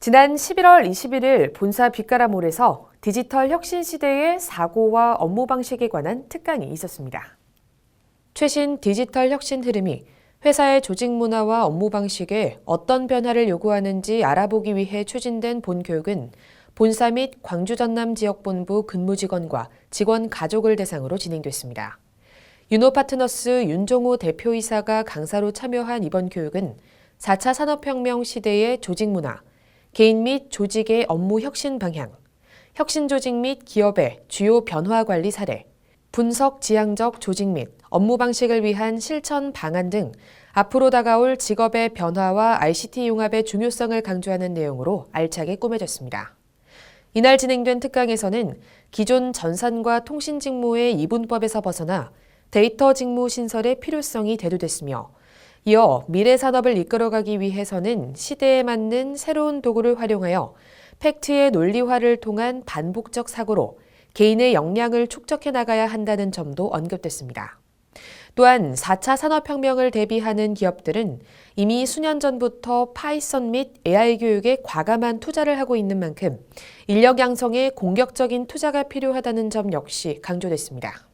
지난 11월 21일 본사 빛가라몰에서 디지털 혁신 시대의 사고와 업무 방식에 관한 특강이 있었습니다. 최신 디지털 혁신 흐름이 회사의 조직 문화와 업무 방식에 어떤 변화를 요구하는지 알아보기 위해 추진된 본 교육은 본사 및 광주 전남 지역 본부 근무 직원과 직원 가족을 대상으로 진행됐습니다. 윤호 파트너스 윤종호 대표이사가 강사로 참여한 이번 교육은 4차 산업혁명 시대의 조직 문화, 개인 및 조직의 업무 혁신 방향, 혁신 조직 및 기업의 주요 변화 관리 사례, 분석 지향적 조직 및 업무 방식을 위한 실천 방안 등 앞으로 다가올 직업의 변화와 ICT 융합의 중요성을 강조하는 내용으로 알차게 꾸며졌습니다. 이날 진행된 특강에서는 기존 전산과 통신 직무의 이분법에서 벗어나 데이터 직무 신설의 필요성이 대두됐으며 이어 미래 산업을 이끌어가기 위해서는 시대에 맞는 새로운 도구를 활용하여 팩트의 논리화를 통한 반복적 사고로 개인의 역량을 축적해 나가야 한다는 점도 언급됐습니다. 또한 4차 산업혁명을 대비하는 기업들은 이미 수년 전부터 파이썬 및 AI 교육에 과감한 투자를 하고 있는 만큼 인력 양성에 공격적인 투자가 필요하다는 점 역시 강조됐습니다.